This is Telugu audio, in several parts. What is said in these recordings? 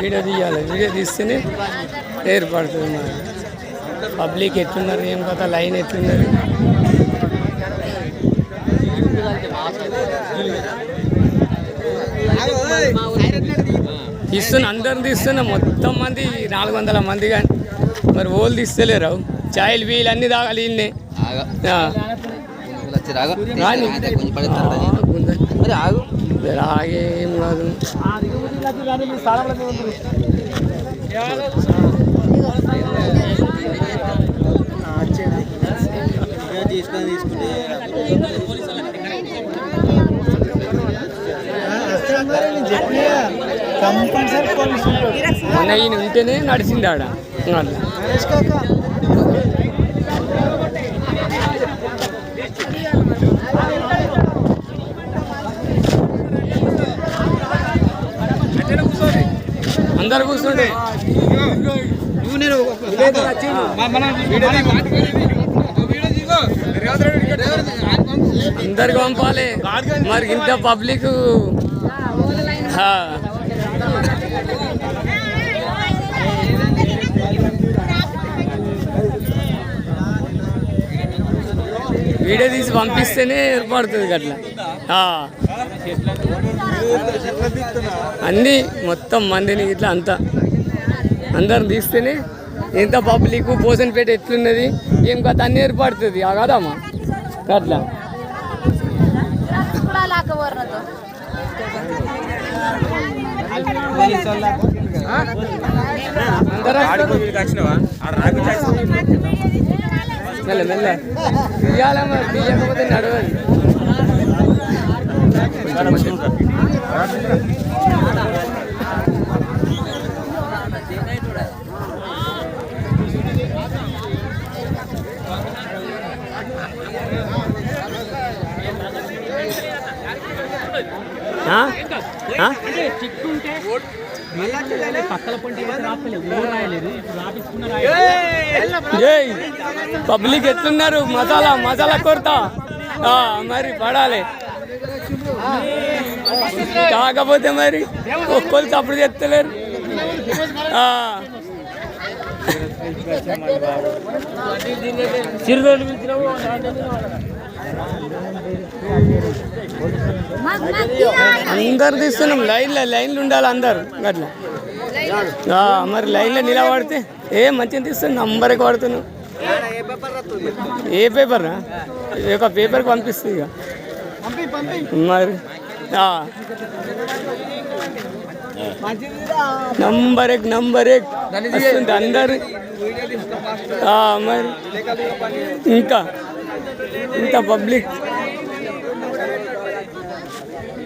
వీడియో తీయాలి. వీడియో తీస్తేనే ఏర్పడుతుంది పబ్లిక్ ఎట్లున్నారు ఏం కథ లైన్ ఎట్లున్నది? తీస్తున్నా అందరిని తీస్తున్నా మొత్తం మంది నాలుగు వందల మంది కానీ. మరి ఓళ్ళు తీస్తలేరు చాయలు వీళ్ళు అన్ని తాగాలి రాగే. కాదు. తీసుకొని తీసుకుంటే కంపల్సరీ మొన్న ఈయన ఉంటేనే నడిచింది ఆడ. అందరు కూర్చోండి. అందరికి పంపాలి. మరి ఇంత పబ్లిక్ వీడియో తీసి పంపిస్తేనే ఏర్పడుతుంది అట్లా అన్ని అన్నీ మొత్తం మందిని ఇట్లా అంతా. అందరం తీస్తేనే ఎంత పబ్లిక్ పోసన్పేట ఎట్లున్నది? ఏం కథ? అన్నీ ఏర్పడుతుంది. ఆ కదమ్మా అట్లా మెల్ల మెల్ల తీయాలి మరి తీయకపోతే నడవదు ఆ? ఆ? ఏయ్ పబ్లిక్ ఎట్లున్నారు మసాలా మసాలా కొరతా ఆ, మరి పడాలి. కాకపోతే మరి ఒక్కళ్ళు తప్పుడు చెప్తలేరు ఆ. అందరు తీస్తున్నాం. లైన్లో లైన్లు ఉండాలి అందరు. అట్లా మరి లైన్లో నిలబడితే ఏ మంచిగా తీస్తున్నాం నంబర్కి పడుతున్నాం ఏ పేపర్ ఒక పేపర్కి పంపిస్తుంది ఇక. మరి ఆ. నంబర్ ఎక్ నంబర్ ఎక్. వస్తుంది అందరు. ఆ, మరి. ఇంకా ఇంకా పబ్లిక్.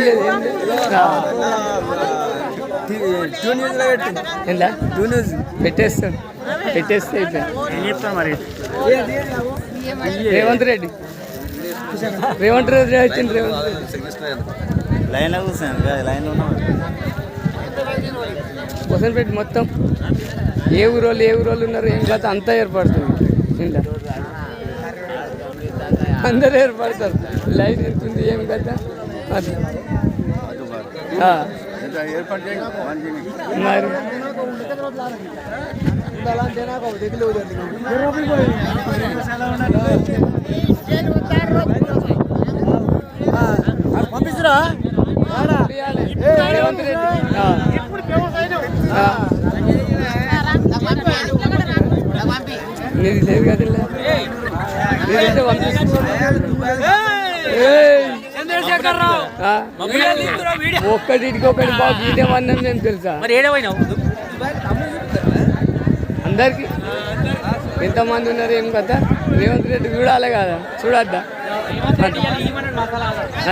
లేదు ఆ. ఏంలా పెట్టేస్తాడు పెట్టేస్తే అయిపోయింది రేవంత్ రెడ్డి రేవంత్ రెడ్డి వచ్చింది రేవంత్ లైన్ లైన్లో కూర్చోండి కదా లైన్లో ఉన్నాం కొసంపేట మొత్తం ఏ ఊరోళ్ళు ఏ ఊరోళ్ళు ఉన్నారు ఏం కాదు అంతా ఏర్పడుతుంది అందరూ ఏర్పడతారు. లైన్ ఎంతుంది ఏం అది. ఆ. మరి. పంపిస్తురా? రేవంత్ నీది లేదు కదా? ఒక్కటికి ఒకటి బాబు తెలుసా? మరి ఏడవైనావు అందరికి? ఎంతమంది ఉన్నారు ఏం కదా రేవంత్ రెడ్డి చూడాలి కదా చూడద్దా?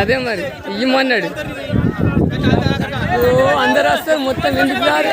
అదే మరి ఇయ్యమన్నాడు. ఓ అందరు వస్తారు మొత్తం ఎందుకు రారు?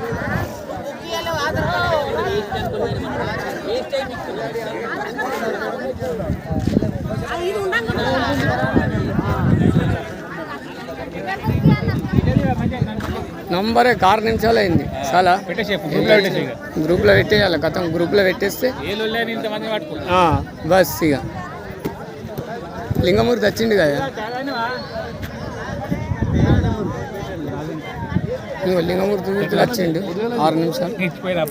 నంబరే ఆరు నిమిషాలు అయింది చాలా గ్రూప్లో పెట్టేయాలి గతం గ్రూప్లో పెట్టేస్తే. ఆ, బస్ ఇక. లింగమూర్తి వచ్చిండు కదా లింగమూర్తి వచ్చిండు. ఆరు నిమిషాలు.